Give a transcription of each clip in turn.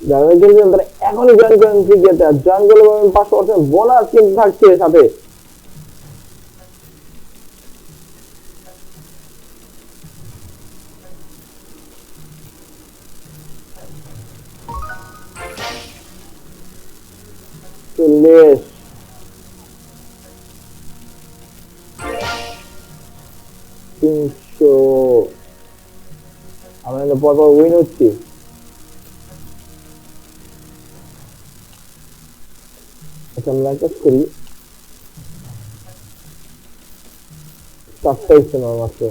যারা খেলছেন তারা এখনই জয়েন করেন জয়েন করলে পাবেন পাঁচশো থাকছে সাথে। চল্লিশ। তিনশো। আমরা পরপর উইন হচ্ছি। আচ্ছা আমরা একটা করি চারটাই শোনা মাত্র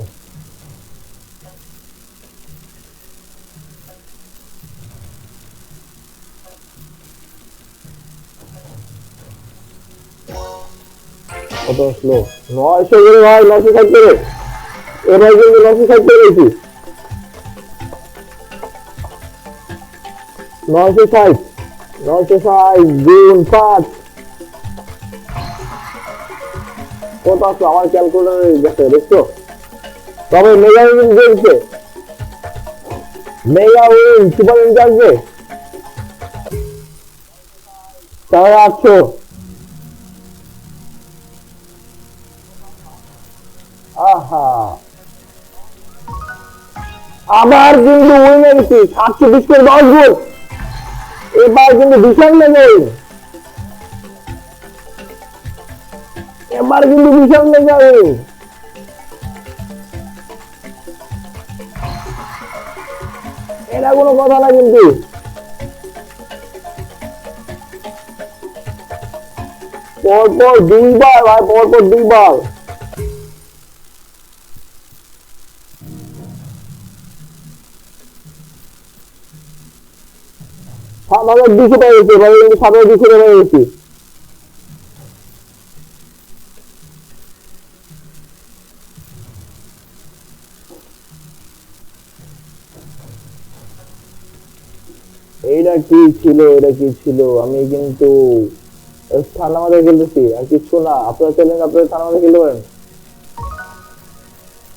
কত স্লো নয়শো করে ভাই, নয়শো ষাট করে। এবার কিন্তু নয়শো ষাট করে গেছি নয়শো ষাট নয়শো ষাট, গুণ পাঁচ। কত আসলো আমার গেছে, দেখছ? তবে মেগা মেগা সুপার তাহলে আহা। আবার কিন্তু উইনে গেছি সাতশো বিশ করে দশ গুণ এবার কিন্তু বিশাল লেগে এবার কিন্তু বিশাল লেগে উইন এটা কোনো কথা না কিন্তু। পরপর দুইবার ভাই, পরপর দুইবার। সাত হাজার দুশো গেছে এবার কিন্তু সাত হাজার দুশো টাকা গেছি এইটা কি ছিল এটা কি ছিল? আমি কিন্তু ঠান্ডা মাথায় খেলতেছি, আর কিছু না। আপনারা চলেন আপনারা ঠান্ডা মাথায় খেলতে পারেন।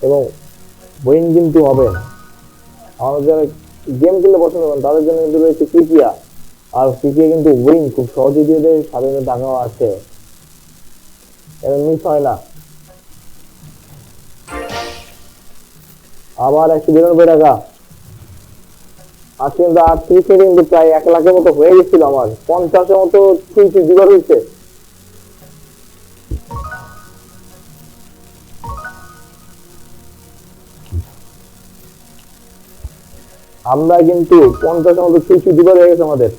এবং বইন কিন্তু হবে। আমাদের যারা গেম খেলতে পছন্দ করেন, তাদের জন্য কিন্তু রয়েছে ক্রিকিয়া আর ক্রিকিয়া কিন্তু উইন খুব সহজে দিয়ে দেয় সাথে টাকাও আছে। এটা মিস হয় না। আবার একশো বিরানব্বই টাকা। কিন্তু আটত্রিশ কিন্তু হয়ে গেছিল আমার। পঞ্চাশের মতো থ্রি দিবার হয়েছে। আমরা কিন্তু পঞ্চাশের মতো থ্রি দিবার হয়ে গেছে আমাদের।